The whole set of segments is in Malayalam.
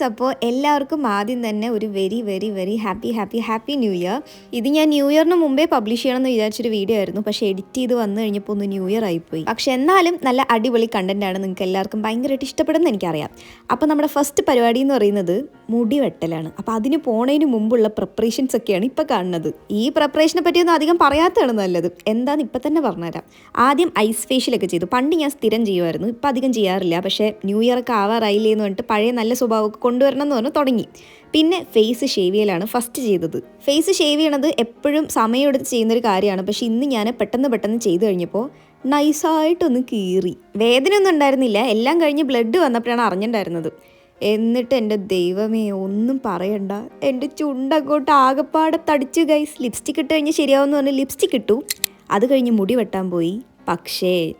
ഗൈസ് അപ്പോൾ എല്ലാവർക്കും ആദ്യം തന്നെ ഒരു very very very happy happy happy new year ഇത് ഞാൻ ന്യൂ ഇയറിന് മുമ്പേ പബ്ലിഷ് ചെയ്യണം എന്ന് വിചാരിച്ചൊരു വീഡിയോ ആയിരുന്നു. പക്ഷേ എഡിറ്റ് ചെയ്ത് വന്നു കഴിഞ്ഞപ്പോൾ ഒന്ന് ന്യൂ ഇയർ ആയിപ്പോയി. പക്ഷേ എന്നാലും നല്ല അടിപൊളി കണ്ടന്റാണ് നിങ്ങൾക്ക് എല്ലാവർക്കും ഭയങ്കരമായിട്ട് ഇഷ്ടപ്പെടുന്ന എനിക്കറിയാം. അപ്പോൾ നമ്മുടെ ഫസ്റ്റ് പരിപാടി എന്ന് പറയുന്നത് മുടി വെട്ടലാണ് അപ്പോൾ അതിന് പോണതിന് മുമ്പുള്ള പ്രിപ്പറേഷൻസ് ഒക്കെയാണ് ഇപ്പോൾ കാണുന്നത്. ഈ പ്രിപ്പറേഷനെ പറ്റിയൊന്നും അധികം പറയാത്തതാണ് നല്ലത്. എന്താന്ന് ഇപ്പം തന്നെ പറഞ്ഞുതരാം. ആദ്യം ഐസ് ഫേഷ്യലൊക്കെ ചെയ്തു. പണ്ട് ഞാൻ സ്ഥിരം ചെയ്യുമായിരുന്നു. ഇപ്പം അധികം ചെയ്യാറില്ല. പക്ഷേ ന്യൂ ഇയർ ഒക്കെ ആവാറായില്ലേ എന്ന് പറഞ്ഞിട്ട് പഴയ നല്ല സ്വഭാവമൊക്കെ കൊണ്ടുവരണം എന്ന് പറഞ്ഞ് തുടങ്ങി. പിന്നെ ഫേസ് ഷേവ് ചെയ്യലാണ് ഫസ്റ്റ് ചെയ്തത്. ഫേസ് ഷേവ് ചെയ്യണത് എപ്പോഴും സമയമെടുത്ത് ചെയ്യുന്നൊരു കാര്യമാണ്. പക്ഷേ ഇന്ന് ഞാൻ പെട്ടെന്ന് പെട്ടെന്ന് ചെയ്തു കഴിഞ്ഞപ്പോൾ നൈസായിട്ടൊന്ന് കീറി. വേദനയൊന്നും ഉണ്ടായിരുന്നില്ല. എല്ലാം കഴിഞ്ഞ് ബ്ലഡ് വന്നപ്പോഴാണ് അറിഞ്ഞിട്ടുണ്ടായിരുന്നത്. എന്നിട്ട് എന്റെ ദൈവമേ ഒന്നും പറയണ്ട. എന്റെ ചുണ്ടങ്ങോട്ട് ആകപ്പാടെ തടിച്ചു ഗൈസ് ലിപ്സ്റ്റിക് ഇട്ട് കഴിഞ്ഞ് ശരിയാവുമെന്ന് പറഞ്ഞ് ലിപ്സ്റ്റിക് ഇട്ടു. അത് കഴിഞ്ഞ് മുടി വെട്ടാൻ പോയി. പക്ഷേ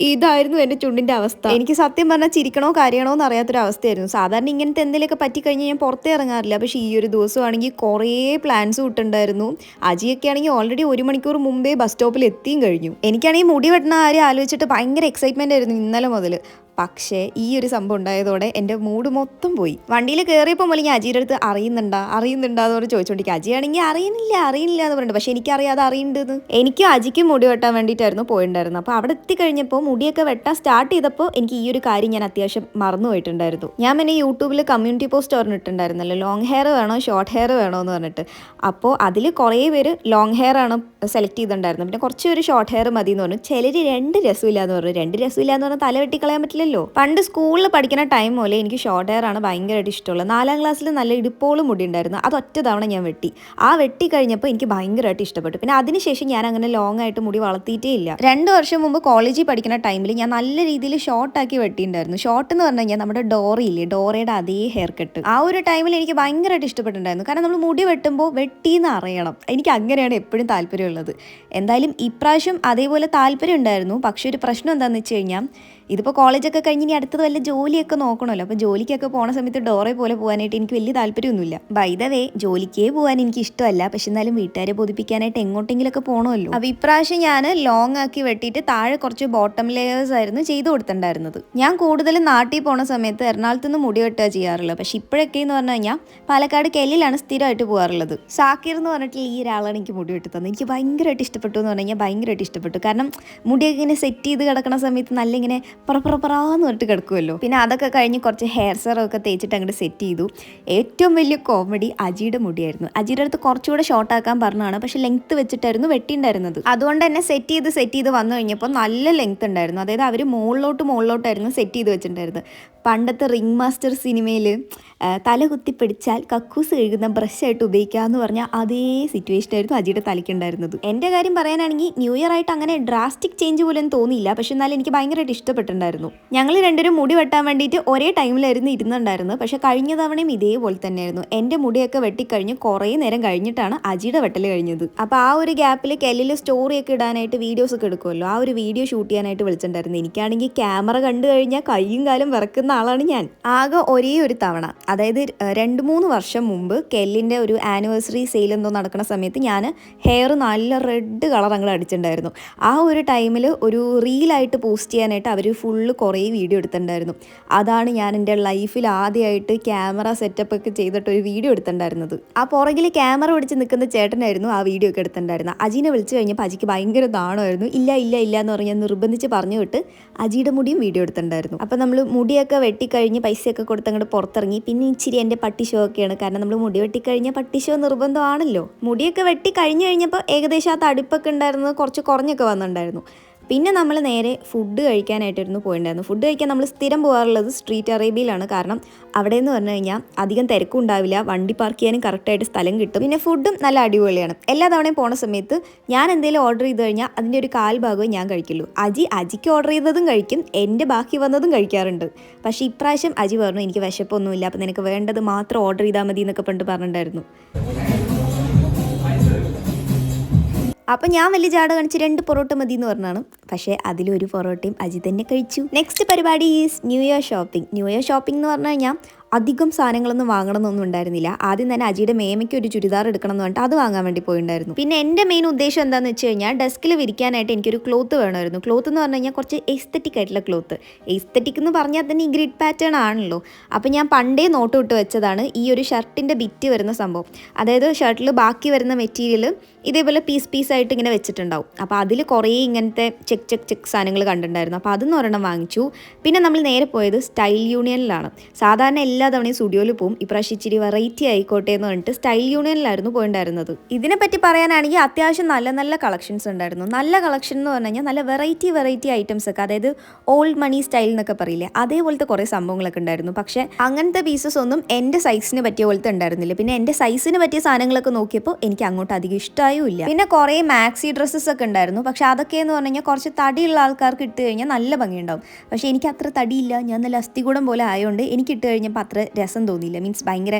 ഇതായിരുന്നു എന്റെ ചുണ്ടിന്റെ അവസ്ഥ. എനിക്ക് സത്യം പറഞ്ഞാൽ ചിരിക്കണോ കരയണോ എന്ന് അറിയാത്തൊരു അവസ്ഥയായിരുന്നു സാധാരണ ഇങ്ങനത്തെ എന്തെങ്കിലുമൊക്കെ പറ്റിക്കഴിഞ്ഞാൽ ഞാൻ പുറത്തേ ഇറങ്ങാറില്ല. പക്ഷേ ഈ ഒരു ദിവസമാണെങ്കിൽ കുറേ പ്ലാൻസ് വിട്ടുണ്ടായിരുന്നു അജിയൊക്കെ ആണെങ്കിൽ ഓൾറെഡി ഒരു മണിക്കൂർ മുമ്പേ ബസ് സ്റ്റോപ്പിൽ എത്തിയും കഴിഞ്ഞു. എനിക്കാണെങ്കിൽ മുടി വെട്ടണ കാര്യം ആലോചിച്ചിട്ട് ഭയങ്കര എക്സൈറ്റ്മെന്റ് ആയിരുന്നു ഇന്നലെ മുതൽ. പക്ഷേ ഈ ഒരു സംഭവം ഉണ്ടായതോടെ എന്റെ മൂഡ് മൊത്തം പോയി. വണ്ടിയിൽ കയറിയപ്പോൾ ഞാൻ അജിയുടെ അടുത്ത് അറിയുന്നുണ്ടാ അറിയുന്നുണ്ടാ എന്ന് പറഞ്ഞ് ചോദിച്ചോണ്ടിരിക്കും അജിയാണെങ്കിൽ അറിയുന്നില്ല അറിയുന്നില്ല എന്ന് പറഞ്ഞിട്ട്. പക്ഷേ എനിക്കറിയാതെ അറിയേണ്ടത് എനിക്കും അജിക്കും മുടി വെട്ടാൻ വേണ്ടിയിട്ടായിരുന്നു പോയിട്ടുണ്ടായിരുന്നു അപ്പോൾ അവിടെ എത്തിക്കഴിഞ്ഞപ്പോൾ മുടിയൊക്കെ വെട്ടാൻ സ്റ്റാർട്ട് ചെയ്തപ്പോൾ എനിക്ക് ഈ ഒരു കാര്യം ഞാൻ അത്യാവശ്യം മറന്നു പോയിട്ടുണ്ടായിരുന്നു. ഞാൻ പിന്നെ യൂട്യൂബിൽ കമ്മ്യൂണിറ്റി പോസ്റ്റ് പറഞ്ഞിട്ടുണ്ടായിരുന്നല്ലോ ലോങ് ഹെയർ വേണോ ഷോർട്ട് ഹെയർ വേണോ എന്ന് പറഞ്ഞിട്ട്. അപ്പോൾ അതിൽ കുറേ പേര് ലോങ് ഹെയർ ആണ് സെലക്ട് ചെയ്തിട്ടുണ്ടായിരുന്നത്. പിന്നെ കുറച്ച് പേര് ഷോർട്ട് ഹെയർ മതി എന്ന് പറഞ്ഞു. ചിലർ രണ്ട് രസമില്ല എന്ന് പറഞ്ഞു. രണ്ട് രസമില്ല എന്ന് പറഞ്ഞാൽ തല വെട്ടിക്കളയാൻ പറ്റില്ലല്ലോ പണ്ട് സ്കൂളിൽ പഠിക്കുന്ന ടൈം പോലെ എനിക്ക് ഷോർട്ട് ഹെയർ ആണ് ഭയങ്കരമായിട്ട് ഇഷ്ടമുള്ളത്. നാലാം ക്ലാസ്സിൽ നല്ല ഇടുപ്പോളും മുടി ഉണ്ടായിരുന്നു. അത് ഒറ്റ തവണ ഞാൻ വെട്ടി. ആ വെട്ടി കഴിഞ്ഞപ്പോൾ എനിക്ക് ഭയങ്കരമായിട്ട് ഇഷ്ടപ്പെട്ടു. പിന്നെ അതിനുശേഷം ഞാൻ അങ്ങനെ ലോങ് ആയിട്ട് മുടി വളർത്തിയിട്ടേ ഇല്ല. രണ്ട് വർഷം മുമ്പ് കോളേജിൽ പഠിക്കുന്ന ടൈമിൽ ഞാൻ നല്ല രീതിയിൽ ഷോർട്ടാക്കി വെട്ടിയിട്ടുണ്ടായിരുന്നു. ഷോർട്ട് എന്ന് പറഞ്ഞു കഴിഞ്ഞാൽ നമ്മുടെ ഡോറയില്ലേ ഡോറയുടെ അതേ ഹെയർ കട്ട് ആ ഒരു ടൈമിൽ എനിക്ക് ഭയങ്കരമായിട്ട് ഇഷ്ടപ്പെട്ടിട്ടുണ്ടായിരുന്നു. കാരണം നമ്മൾ മുടി വെട്ടുമ്പോൾ വെട്ടിയെന്ന് അറിയണം. എനിക്ക് അങ്ങനെയാണ് എപ്പോഴും താല്പര്യമുള്ളത്. എന്തായാലും ഇപ്രാവശ്യം അതേപോലെ താല്പര്യം ഉണ്ടായിരുന്നു. പക്ഷേ ഒരു പ്രശ്നം എന്താണെന്ന് വെച്ച് കഴിഞ്ഞാൽ ഇതിപ്പോൾ കോളേജൊക്കെ കഴിഞ്ഞ് ഇനി അടുത്തത് വല്ല ജോലിയൊക്കെ നോക്കണമല്ലോ. അപ്പോൾ ജോലിക്കൊക്കെ പോണ സമയത്ത് ഡോറെ പോലെ പോകാനായിട്ട് എനിക്ക് വലിയ താല്പര്യമൊന്നുമില്ല. ബൈ വേ ജോലിക്കേ പോകാൻ എനിക്ക് ഇഷ്ടമല്ല. പക്ഷെ എന്നാലും വീട്ടുകാരെ ബോധിപ്പിക്കാനായിട്ട് എങ്ങോട്ടെങ്കിലൊക്കെ പോകണമല്ലോ അപ്പോൾ ഇപ്രാവശ്യം ഞാൻ ലോങ് ആക്കി വെട്ടിയിട്ട് താഴെ കുറച്ച് ബോട്ടം ലെയേഴ്സ് ആയിരുന്നു ചെയ്തു കൊടുത്തിട്ടുണ്ടായിരുന്നത്. ഞാൻ കൂടുതലും നാട്ടിൽ പോണ സമയത്ത് എറണാകുളത്ത് നിന്ന് മുടി വെട്ടുക ചെയ്യാറുള്ളത്. പക്ഷെ ഇപ്പോഴൊക്കെ എന്ന് പറഞ്ഞു കഴിഞ്ഞാൽ പാലക്കാട് കെല്ലിലാണ് സ്ഥിരമായിട്ട് പോകാറുള്ളത്. സാക്കിർ എന്ന് പറഞ്ഞിട്ടുള്ള ഈ ഒരാളാണ് എനിക്ക് മുടി വെട്ടി തന്നത്. എനിക്ക് ഭയങ്കരമായിട്ട് ഇഷ്ടപ്പെട്ടു എന്ന് പറഞ്ഞു കഴിഞ്ഞാൽ ഭയങ്കരമായിട്ട് ഇഷ്ടപ്പെട്ടു. കാരണം മുടിയൊക്കെ ഇങ്ങനെ സെറ്റ് ചെയ്ത് കിടക്കുന്ന സമയത്ത് നല്ല ഇങ്ങനെ പറപ്പറപ്പറാന്ന് പറഞ്ഞിട്ട് കിടക്കുമല്ലോ പിന്നെ അതൊക്കെ കഴിഞ്ഞ് കുറച്ച് ഹെയർ സെറൊക്കെ തേച്ചിട്ട് അങ്ങോട്ട് സെറ്റ് ചെയ്തു. ഏറ്റവും വലിയ കോമഡി അജിയുടെ മുടിയായിരുന്നു. അജിയുടെ അടുത്ത് കുറച്ചുകൂടെ ഷോർട്ട് ആക്കാൻ പറഞ്ഞതാണ്. പക്ഷെ ലെങ്ത്ത് വെച്ചിട്ടായിരുന്നു വെട്ടിണ്ടായിരുന്നത്. അതുകൊണ്ട് തന്നെ സെറ്റ് ചെയ്ത് സെറ്റ് ചെയ്ത് വന്നു കഴിഞ്ഞപ്പോൾ നല്ല ലെങ്ത്ത് ഉണ്ടായിരുന്നു. അതായത് അവർ മുകളിലോട്ട് മുകളിലോട്ടായിരുന്നു സെറ്റ് ചെയ്ത് വെച്ചിട്ടുണ്ടായിരുന്നത്. പണ്ടത്തെ റിംഗ് മാസ്റ്റർ സിനിമയിൽ തല കുത്തി പിടിച്ചാൽ കക്കൂസ് കഴുകുന്ന ബ്രഷായിട്ട് ഉപയോഗിക്കാമെന്ന് പറഞ്ഞാൽ അതേ സിറ്റുവേഷൻ ആയിരുന്നു അജിയുടെ തലയ്ക്കുണ്ടായിരുന്നത്. എന്റെ കാര്യം പറയാനാണെങ്കിൽ ന്യൂ ഇയർ ആയിട്ട് അങ്ങനെ ഡ്രാസ്റ്റിക് ചേഞ്ച് പോലും തോന്നിയില്ല. പക്ഷെ എന്നാലും എനിക്ക് ഭയങ്കരമായിട്ട് ഇഷ്ടപ്പെട്ടിട്ടുണ്ടായിരുന്നു. ഞങ്ങൾ രണ്ടുപേരും മുടി വെട്ടാൻ വേണ്ടിയിട്ട് ഒരേ ടൈമിലായിരുന്നു ഇരുന്നുണ്ടായിരുന്നത്. പക്ഷേ കഴിഞ്ഞ തവണയും ഇതേപോലെ തന്നെയായിരുന്നു. എന്റെ മുടിയൊക്കെ വെട്ടിക്കഴിഞ്ഞ് കുറേ നേരം കഴിഞ്ഞിട്ടാണ് അജിയുടെ വെട്ടൽ കഴിഞ്ഞത്. അപ്പോൾ ആ ഒരു ഗ്യാപ്പിൽ കെല്ലിൽ സ്റ്റോറിയൊക്കെ ഇടാനായിട്ട് വീഡിയോസ് ഒക്കെ എടുക്കുമല്ലോ. ആ ഒരു വീഡിയോ ഷൂട്ട് ചെയ്യാനായിട്ട് വിളിച്ചിട്ടുണ്ടായിരുന്നു. എനിക്കാണെങ്കിൽ ക്യാമറ കണ്ടു കഴിഞ്ഞാൽ കൈയും കാലും വിറക്കുന്ന ആളാണ് ഞാൻ. ആകെ ഒരേ ഒരു തവണ. അതായത് രണ്ട് മൂന്ന് വർഷം മുമ്പ് കെല്ലിന്റെ ഒരു ആനിവേഴ്സറി സെയിൽ എന്തോ നടക്കുന്ന സമയത്ത് ഞാൻ ഹെയർ നല്ല റെഡ് കളർ അങ്ങോട്ട് അടിച്ചിട്ടുണ്ടായിരുന്നു. ആ ഒരു ടൈമിൽ ഒരു റീലായിട്ട് പോസ്റ്റ് ചെയ്യാനായിട്ട് അവർ ഫുള്ള് കുറേ വീഡിയോ എടുത്തിട്ടുണ്ടായിരുന്നു. അതാണ് ഞാൻ എന്റെ ലൈഫിൽ ആദ്യമായിട്ട് ക്യാമറ സെറ്റപ്പ് ഒക്കെ ചെയ്തിട്ട് ഒരു വീഡിയോ എടുത്തിട്ടുണ്ടായിരുന്നത്. ആ പുറകിൽ ക്യാമറ പിടിച്ച് നിൽക്കുന്ന ചേട്ടനായിരുന്നു ആ വീഡിയോ ഒക്കെ എടുത്തിട്ടുണ്ടായിരുന്നത്. അജീനെ വിളിച്ചു കഴിഞ്ഞപ്പോൾ അജിക്ക് ഭയങ്കര ദാണമായിരുന്നു ഇല്ല ഇല്ല ഇല്ല എന്ന് പറഞ്ഞ് നിർബന്ധിച്ച് പറഞ്ഞു വിട്ട് അജിയുടെ മുടിയും വീഡിയോ എടുത്തിട്ടുണ്ടായിരുന്നു. അപ്പോൾ നമ്മൾ മുടിയൊക്കെ വെട്ടിക്കഴിഞ്ഞ് പൈസയൊക്കെ കൊടുത്ത് അങ്ങോട്ട് പുറത്തിറങ്ങി. പിന്നെ ഇച്ചിരി എന്റെ പട്ടിഷോ ഒക്കെയാണ് കാരണം നമ്മൾ മുടി വെട്ടിക്കഴിഞ്ഞാൽ പട്ടി ഷോ നിർബന്ധമാണല്ലോ. മുടിയൊക്കെ വെട്ടി കഴിഞ്ഞ് കഴിഞ്ഞപ്പോൾ ഏകദേശം ആ തടിപ്പൊക്കെ ഉണ്ടായിരുന്നത് കുറച്ച് കുറഞ്ഞൊക്കെ വന്നിട്ടുണ്ടായിരുന്നു. പിന്നെ നമ്മൾ നേരെ ഫുഡ് കഴിക്കാനായിട്ടായിരുന്നു പോയിട്ടുണ്ടായിരുന്നു ഫുഡ് കഴിക്കാൻ നമ്മൾ സ്ഥിരം പോകാറുള്ളത് സ്ട്രീറ്റ് അറേബ്യയിലാണ്. കാരണം അവിടെ എന്ന് പറഞ്ഞു കഴിഞ്ഞാൽ അധികം തിരക്കും ഉണ്ടാവില്ല. വണ്ടി പാർക്ക് ചെയ്യാനും കറക്റ്റായിട്ട് സ്ഥലം കിട്ടും. പിന്നെ ഫുഡും നല്ല അടിപൊളിയാണ്. എല്ലാ തവണയും പോണ സമയത്ത് ഞാൻ എന്തെങ്കിലും ഓർഡർ ചെയ്ത് കഴിഞ്ഞാൽ അതിന്റെ ഒരു കാൽ ഭാഗവും ഞാൻ കഴിക്കുള്ളൂ. അജി അജിക്ക് ഓർഡർ ചെയ്തതും കഴിക്കും. എന്റെ ബാക്കി വന്നതും കഴിക്കാറുണ്ട്. പക്ഷേ ഇപ്രാവശ്യം അജി പറഞ്ഞു എനിക്ക് വിശപ്പൊന്നുമില്ല. അപ്പം നിനക്ക് വേണ്ടത് മാത്രം ഓർഡർ ചെയ്താൽ മതി എന്നൊക്കെ പണ്ട് പറഞ്ഞിട്ടുണ്ടായിരുന്നു. അപ്പം ഞാൻ വലിയ ജാട കാണിച്ച് രണ്ട് പൊറോട്ട മതി എന്ന് പറഞ്ഞാണ്. പക്ഷേ അതിലൊരു പൊറോട്ടയും അജിത് തന്നെ കഴിച്ചു. നെക്സ്റ്റ് പരിപാടി is new year shopping new year shopping എന്ന് പറഞ്ഞു കഴിഞ്ഞാൽ അധികം സാധനങ്ങളൊന്നും വാങ്ങണമെന്നൊന്നും ഉണ്ടായിരുന്നില്ല. ആദ്യം തന്നെ അജിയുടെ മേമയ്ക്ക് ഒരു ചുരിദാർ എടുക്കണം എന്ന് പറഞ്ഞിട്ട് അത് വാങ്ങാൻ വേണ്ടി പോയിണ്ടായിരുന്നു. പിന്നെ എന്റെ മെയിൻ ഉദ്ദേശം എന്താണെന്ന് വെച്ച് കഴിഞ്ഞാൽ ഡെസ്കിൽ വിരിക്കാനായിട്ട് എനിക്കൊരു ക്ലോത്ത് വേണമായിരുന്നു. ക്ലോത്ത് എന്ന് പറഞ്ഞു കഴിഞ്ഞാൽ കുറച്ച് എസ്തറ്റിക് ആയിട്ടുള്ള ക്ലോത്ത് എസ്തറ്റിക് എന്ന് പറഞ്ഞാൽ തന്നെ ഈ ഗ്രിഡ് പാറ്റേൺ ആണല്ലോ. അപ്പോൾ ഞാൻ പണ്ടേ നോട്ട് വിട്ട് വെച്ചതാണ് ഈ ഒരു ഷർട്ടിന്റെ ബിറ്റ് വരുന്ന സംഭവം. അതായത് ഷർട്ടിൽ ബാക്കി വരുന്ന മെറ്റീരിയൽ ഇതേപോലെ പീസ് ആയിട്ട് ഇങ്ങനെ വെച്ചിട്ടുണ്ടാവും. അപ്പോൾ അതിൽ കുറേ ഇങ്ങനത്തെ ചെക്ക് ചെക്ക് ചെക്ക് സാധനങ്ങൾ കണ്ടിട്ടുണ്ടായിരുന്നു. അപ്പോൾ അതെന്ന് ഒരെണ്ണം വാങ്ങിച്ചു. പിന്നെ നമ്മൾ നേരെ പോയത് സ്റ്റൈൽ യൂണിയനിലാണ് സാധാരണ എല്ലാ തവണയും സ്റ്റുഡിയോയിൽ പോകും ഇപ്രാവശ്യം ഇച്ചിരി വെറൈറ്റി ആയിക്കോട്ടെ എന്ന് പറഞ്ഞിട്ട് സ്റ്റൈൽ യൂണിയനിലായിരുന്നു പോയിണ്ടായിരുന്നത്. ഇതിനെപ്പറ്റി പറയാനാണെങ്കിൽ അത്യാവശ്യം നല്ല നല്ല കളക്ഷൻസ് ഉണ്ടായിരുന്നു. നല്ല കളക്ഷൻ എന്ന് പറഞ്ഞു നല്ല വെറൈറ്റി വെറൈറ്റി ഐറ്റംസ് ഒക്കെ അതായത് ഓൾഡ് മണി സ്റ്റൈൽ എന്നൊക്കെ പറയില്ലേ അതേപോലത്തെ കുറേ സംഭവങ്ങളൊക്കെ ഉണ്ടായിരുന്നു. പക്ഷേ അങ്ങനത്തെ പീസസ് ഒന്നും എന്റെ സൈസിന് പറ്റിയ പോലത്തെ ഉണ്ടായിരുന്നില്ല. പിന്നെ എന്റെ സൈസിന് പറ്റിയ സാധനങ്ങളൊക്കെ നോക്കിയപ്പോൾ എനിക്ക് അങ്ങോട്ട് അധികം ഇഷ്ടമായില്ല പിന്നെ കുറേ മാക്സി ഡ്രസ്സസ് ഒക്കെ ഉണ്ടായിരുന്നു. പക്ഷെ അതൊക്കെ എന്ന് പറഞ്ഞാൽ കുറച്ച് തടിയുള്ള ആൾക്കാർക്ക് ഇട്ട് കഴിഞ്ഞാൽ നല്ല ഭംഗിയുണ്ടാവും. പക്ഷേ എനിക്ക് അത്ര തടിയില്ല. ഞാൻ നല്ല അസ്ഥികൂടം പോലെ ആയതുകൊണ്ട് എനിക്ക് ഇട്ട് കഴിഞ്ഞപ്പോൾ അത്ര രസം തോന്നിയില്ല. മീൻസ് ഭയങ്കര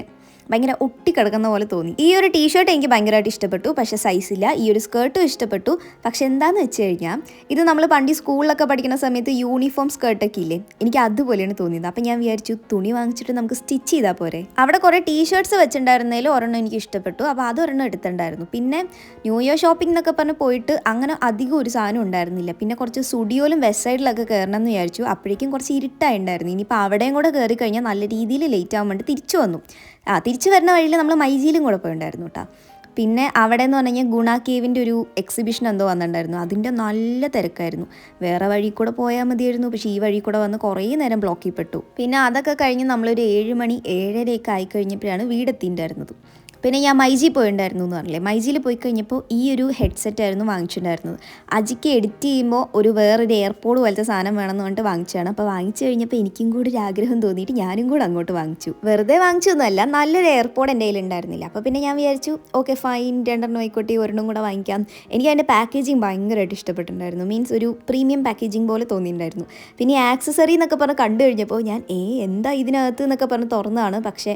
ഭയങ്കര ഒട്ടിക്കിടക്കുന്ന പോലെ തോന്നി. ഈ ഒരു ടീഷർട്ട് എനിക്ക് ഭയങ്കരമായിട്ട് ഇഷ്ടപ്പെട്ടു. പക്ഷെ സൈസ് ഇല്ല. ഈ ഒരു സ്കേർട്ടും ഇഷ്ടപ്പെട്ടു. പക്ഷെ എന്താണെന്ന് വെച്ച് കഴിഞ്ഞാൽ ഇത് നമ്മൾ പണ്ട് സ്കൂളിലൊക്കെ പഠിക്കുന്ന സമയത്ത് യൂണിഫോം സ്കേർട്ടൊക്കെ ഇല്ലേ? എനിക്ക് അതുപോലെയാണ് തോന്നിയത്. അപ്പം ഞാൻ വിചാരിച്ചു തുണി വാങ്ങിച്ചിട്ട് നമുക്ക് സ്റ്റിച്ച് ചെയ്താൽ പോരെ. അവിടെ കുറേ ടീഷർട്ട്സ് വെച്ചിട്ടുണ്ടായിരുന്നതിൽ ഒരെണ്ണം എനിക്ക് ഇഷ്ടപ്പെട്ടു. അപ്പോൾ അതൊരെണ്ണം എടുത്തിട്ടുണ്ടായിരുന്നു. പിന്നെ ന്യൂ ഇയർ ഷോപ്പിംഗ് എന്നൊക്കെ പറഞ്ഞ് പോയിട്ട് അങ്ങനെ അധികം ഒരു സാധനം ഉണ്ടായിരുന്നില്ല. പിന്നെ കുറച്ച് സുഡിയോലും വെസ്റ്റ് സൈഡിലൊക്കെ കയറണം എന്ന് വിചാരിച്ചു. അപ്പോഴേക്കും കുറച്ച് ഇരുട്ടായിട്ടുണ്ടായിരുന്നു ഇനിയിപ്പോൾ അവിടെയും കൂടെ കയറി കഴിഞ്ഞാൽ നല്ല രീതിയിൽ ലേറ്റ് ആവാൻ വേണ്ടി തിരിച്ചു വന്നു. ആ തിരിച്ചു വരുന്ന വഴിയിൽ നമ്മൾ മൈജിയിലും കൂടെ പോയിട്ടുണ്ടായിരുന്നു കേട്ടോ പിന്നെ അവിടെ എന്ന് പറഞ്ഞു കഴിഞ്ഞാൽ ഗുണ കേവിന്റെ ഒരു എക്സിബിഷൻ എന്തോ വന്നിട്ടുണ്ടായിരുന്നു. അതിന്റെ നല്ല തിരക്കായിരുന്നു. വേറെ വഴി കൂടെ പോയാൽ മതിയായിരുന്നു. പക്ഷേ ഈ വഴി കൂടെ വന്ന് കുറേ നേരം ബ്ലോക്കിൽ പെട്ടു. പിന്നെ അതൊക്കെ കഴിഞ്ഞ് നമ്മളൊരു ഏഴ് മണി ഏഴരയൊക്കെ ആയി കഴിഞ്ഞപ്പോഴാണ് വീടെത്തിയിട്ടുണ്ടായിരുന്നത്. പിന്നെ ഞാൻ മൈജി പോയിണ്ടായിരുന്നു എന്ന് പറഞ്ഞില്ലേ? മൈജിയിൽ പോയി കഴിഞ്ഞപ്പോൾ ഈ ഒരു ഹെഡ്സെറ്റ് ആയിരുന്നു വാങ്ങിച്ചിട്ടുണ്ടായിരുന്നത് അജിക്ക് എഡിറ്റ് ചെയ്യുമ്പോൾ ഒരു വേറൊരു എയർപോർട്ട് പോലത്തെ സാധനം വേണമെന്ന് പറഞ്ഞിട്ട് വാങ്ങിച്ചതാണ്. അപ്പോൾ വാങ്ങിച്ചു കഴിഞ്ഞപ്പോൾ എനിക്കും കൂടി ഒരു ആഗ്രഹം തോന്നിയിട്ട് ഞാനും കൂടെ അങ്ങോട്ട് വാങ്ങിച്ചു. വെറുതെ വാങ്ങിച്ചൊന്നുമല്ല നല്ലൊരു എയർപോർട്ട് എന്റെ കയ്യിൽ ഉണ്ടായിരുന്നില്ല. അപ്പോൾ പിന്നെ ഞാൻ വിചാരിച്ചു ഓക്കെ ഫൈൻ രണ്ടെണ്ണം ആയിക്കോട്ടെ ഒരെണ്ണം കൂടെ വാങ്ങിക്കാം. എനിക്ക് അതിന്റെ പാക്കേജിങ് ഭയങ്കരമായിട്ട് ഇഷ്ടപ്പെട്ടിട്ടുണ്ടായിരുന്നു. മീൻസ് ഒരു പ്രീമിയം പാക്കേജിങ് പോലെ തോന്നിയിട്ടുണ്ടായിരുന്നു. പിന്നെ ആക്സസറി എന്നൊക്കെ പറഞ്ഞ് കണ്ടു കഴിഞ്ഞപ്പോൾ ഞാൻ ഏ എന്താ ഇതിനകത്ത്? എന്നൊക്കെ പറഞ്ഞ് തുറന്നതാണ്. പക്ഷേ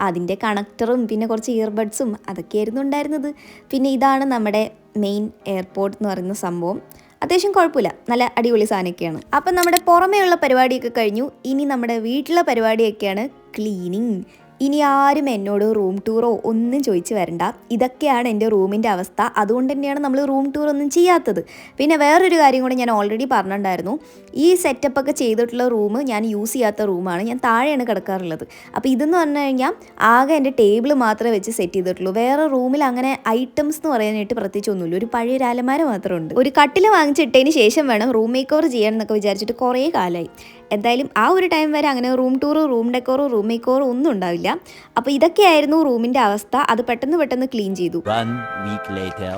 അതിന്റെ കണക്ടറും പിന്നെ കുറച്ച് ഇയർബഡ്സും അതൊക്കെയായിരുന്നു ഉണ്ടായിരുന്നത്. പിന്നെ ഇതാണ് നമ്മുടെ മെയിൻ എയർപോർട്ട് എന്ന് പറയുന്ന സംഭവം. അത്യാവശ്യം കുഴപ്പമില്ല. നല്ല അടിപൊളി സാധനമൊക്കെയാണ്. അപ്പം നമ്മുടെ പുറമേയുള്ള പരിപാടിയൊക്കെ കഴിഞ്ഞു. ഇനി നമ്മുടെ വീട്ടിലെ പരിപാടിയൊക്കെയാണ് ക്ലീനിങ് ഇനി ആരും എന്നോട് റൂം ടൂറോ ഒന്നും ചോദിച്ച് വരണ്ട. ഇതൊക്കെയാണ് എന്റെ റൂമിന്റെ അവസ്ഥ. അതുകൊണ്ട് തന്നെയാണ് നമ്മൾ റൂം ടൂർ ഒന്നും ചെയ്യാത്തത്. പിന്നെ വേറൊരു കാര്യം കൂടി ഞാൻ ഓൾറെഡി പറഞ്ഞിട്ടുണ്ടായിരുന്നു. ഈ സെറ്റപ്പ് ഒക്കെ ചെയ്തിട്ടുള്ള റൂം ഞാൻ യൂസ് ചെയ്യാത്ത റൂമാണ് ഞാൻ താഴെയാണ് കിടക്കാറുള്ളത്. അപ്പോൾ ഇതെന്ന് പറഞ്ഞു കഴിഞ്ഞാൽ ആകെ എന്റെ ടേബിൾ മാത്രമേ വെച്ച് സെറ്റ് ചെയ്തിട്ടുള്ളൂ. വേറെ റൂമിൽ അങ്ങനെ ഐറ്റംസ് എന്ന് പറയാനായിട്ട് പ്രത്യേകിച്ച് ഒന്നുമില്ല. ഒരു പഴയ ഒരു അലമാര മാത്രമുണ്ട് ഒരു കട്ടിൽ വാങ്ങിച്ചിട്ടതിന് ശേഷം വേണം റൂം മേക്ക് ഓവർ ചെയ്യാൻ എന്നൊക്കെ വിചാരിച്ചിട്ട് കുറേ കാലമായി എന്തായാലും ആ ഒരു ടൈം വരെ അങ്ങനെ റൂം ടൂറ് റൂം ഡെക്കോറോ റൂം മേക്ക് ഓവർ ഒന്നും ഉണ്ടാവില്ല. അപ്പോൾ ഇതൊക്കെയായിരുന്നു റൂമിന്റെ അവസ്ഥ. അത് പെട്ടെന്ന് പെട്ടെന്ന് ക്ലീൻ ചെയ്തു.